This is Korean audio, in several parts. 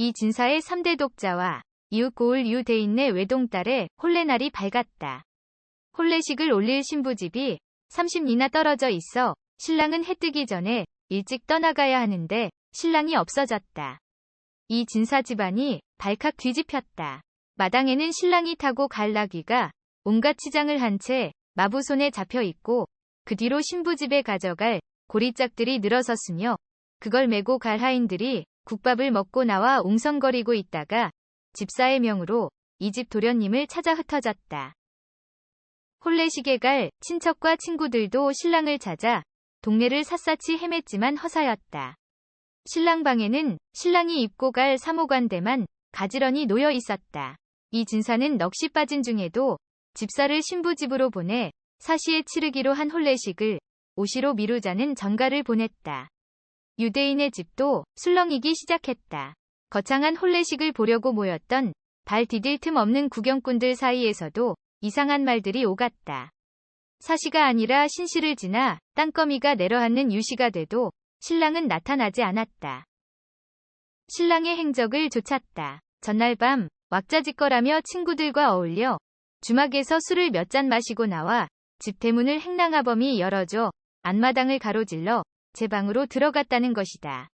이 진사의 3대 독자와 이웃 고을 유대인네 외동딸의 혼례날이 밝았다. 혼례식을 올릴 신부집이 30리나 떨어져 있어 신랑은 해 뜨기 전에 일찍 떠나가야 하는데 신랑이 없어졌다. 이 진사 집안이 발칵 뒤집혔다. 마당에는 신랑이 타고 갈 나귀가 온갖 치장을 한 채 마부 손에 잡혀 있고 그 뒤로 신부집에 가져갈 고리짝들이 늘어섰으며 그걸 메고 갈 하인들이 국밥을 먹고 나와 웅성거리고 있다가 집사의 명으로 이 집 도련님을 찾아 흩어졌다. 혼례식에 갈 친척과 친구들도 신랑을 찾아 동네를 샅샅이 헤맸지만 허사였다. 신랑 방에는 신랑이 입고 갈 사모관대만 가지런히 놓여 있었다. 이 진사는 넋이 빠진 중에도 집사를 신부 집으로 보내 사시에 치르기로 한 혼례식을 오시로 미루자는 전가를 보냈다. 유대인의 집도 술렁이기 시작했다. 거창한 혼례식을 보려고 모였던 발 디딜 틈 없는 구경꾼들 사이에서도 이상한 말들이 오갔다. 사시가 아니라 신시를 지나 땅거미가 내려앉는 유시가 돼도 신랑은 나타나지 않았다. 신랑의 행적을 쫓았다. 전날 밤 왁자지껄하며 친구들과 어울려 주막에서 술을 몇 잔 마시고 나와 집 대문을 행랑아범이 열어줘 안마당을 가로질러 제 방으로 들어갔다는 것이다.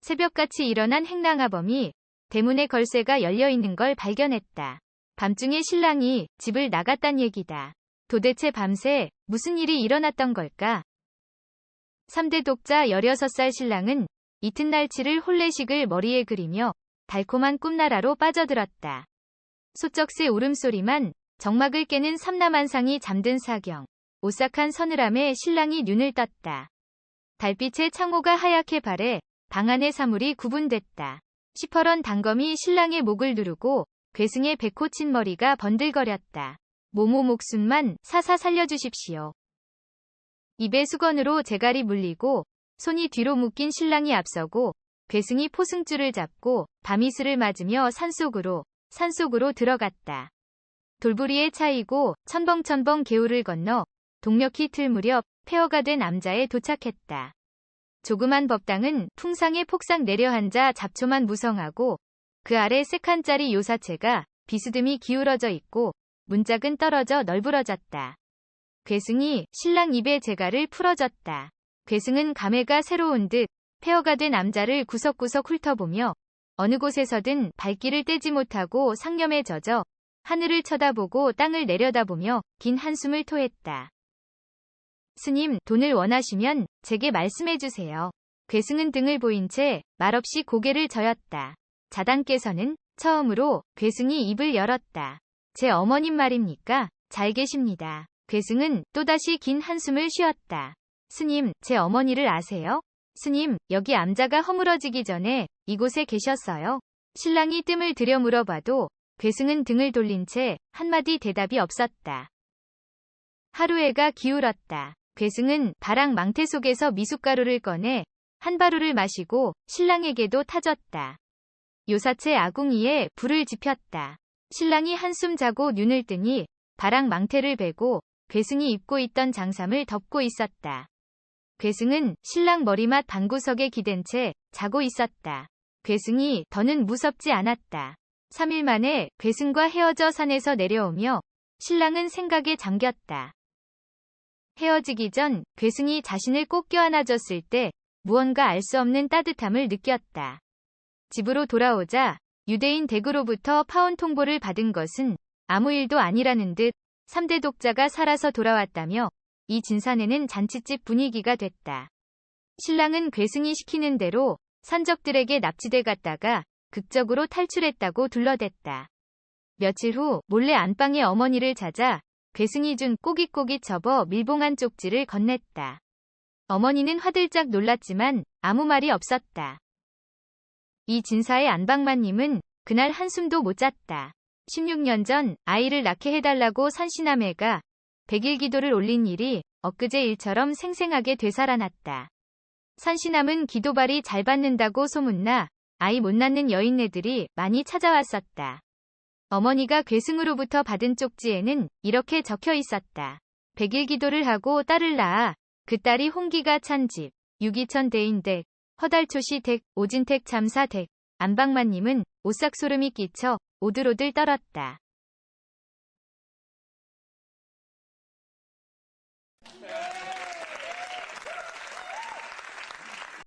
새벽같이 일어난 행랑아범이 대문의 걸쇠가 열려 있는 걸 발견했다. 밤중에 신랑이 집을 나갔단 얘기다. 도대체 밤새 무슨 일이 일어났던 걸까? 3대 독자 16살 신랑은 이튿날치를 혼례식을 머리에 그리며 달콤한 꿈나라로 빠져들었다. 소쩍새 울음소리만 정막을 깨는 삼남한상이 잠든 사경. 오싹한 서늘함에 신랑이 눈을 떴다. 달빛에 창호가 하얗게 발해 방 안의 사물이 구분됐다. 시퍼런 단검이 신랑의 목을 누르고 괴승의 백호친 머리가 번들거렸다. 모모 목숨만 사사 살려주십시오. 입에 수건으로 재갈이 물리고 손이 뒤로 묶인 신랑이 앞서고 괴승이 포승줄을 잡고 밤이슬을 맞으며 산속으로 산속으로 들어갔다. 돌부리에 차이고 천벙천벙 개울을 건너 동력히 틀 무렵 폐허가 된 남자에 도착했다. 조그만 법당은 풍상에 폭삭 내려앉아 잡초만 무성하고 그 아래 세칸짜리 요사체가 비스듬히 기울어져 있고 문짝은 떨어져 널브러졌다. 괴승이 신랑 입에 재갈을 풀어줬다. 괴승은 감회가 새로운 듯 폐허가 된 남자를 구석구석 훑어보며 어느 곳에서든 발길을 떼지 못하고 상념에 젖어 하늘을 쳐다보고 땅을 내려다보며 긴 한숨을 토했다. 스님, 돈을 원하시면 제게 말씀해 주세요. 괴승은 등을 보인 채 말없이 고개를 저었다. 자당께서는 처음으로 괴승이 입을 열었다. 제 어머님 말입니까? 잘 계십니다. 괴승은 또다시 긴 한숨을 쉬었다. 스님, 제 어머니를 아세요? 스님, 여기 암자가 허물어지기 전에 이곳에 계셨어요. 신랑이 뜸을 들여 물어봐도 괴승은 등을 돌린 채 한마디 대답이 없었다. 하루해가 기울었다. 괴승은 바랑 망태 속에서 미숫가루를 꺼내 한 바루를 마시고 신랑에게도 타졌다. 요사체 아궁이에 불을 지폈다. 신랑이 한숨 자고 눈을 뜨니 바랑 망태를 베고 괴승이 입고 있던 장삼을 덮고 있었다. 괴승은 신랑 머리맡 방구석에 기댄 채 자고 있었다. 괴승이 더는 무섭지 않았다. 3일 만에 괴승과 헤어져 산에서 내려오며 신랑은 생각에 잠겼다. 헤어지기 전 괴승이 자신을 꼭 껴안아줬을 때 무언가 알 수 없는 따뜻함을 느꼈다. 집으로 돌아오자 유대인 댁으로부터 파원 통보를 받은 것은 아무 일도 아니라는 듯 3대 독자가 살아서 돌아왔다며 이 진산에는 잔치집 분위기가 됐다. 신랑은 괴승이 시키는 대로 산적들에게 납치돼 갔다가 극적으로 탈출했다고 둘러댔다. 며칠 후 몰래 안방에 어머니를 찾아 괴승이 준 꼬깃꼬깃 접어 밀봉한 쪽지를 건넸다. 어머니는 화들짝 놀랐지만 아무 말이 없었다. 이 진사의 안방마님은 그날 한숨도 못 잤다. 16년 전 아이를 낳게 해달라고 산신남해가 백일 기도를 올린 일이 엊그제 일처럼 생생하게 되살아났다. 산신남은 기도발이 잘 받는다고 소문나 아이 못 낳는 여인네들이 많이 찾아왔었다. 어머니가 괴승으로부터 받은 쪽지에는 이렇게 적혀 있었다. 백일 기도를 하고 딸을 낳아 그 딸이 홍기가 찬 집, 유기천 대인댁, 허달초시 댁, 오진택 참사 댁, 안방마님은 오싹 소름이 끼쳐 오들오들 떨었다.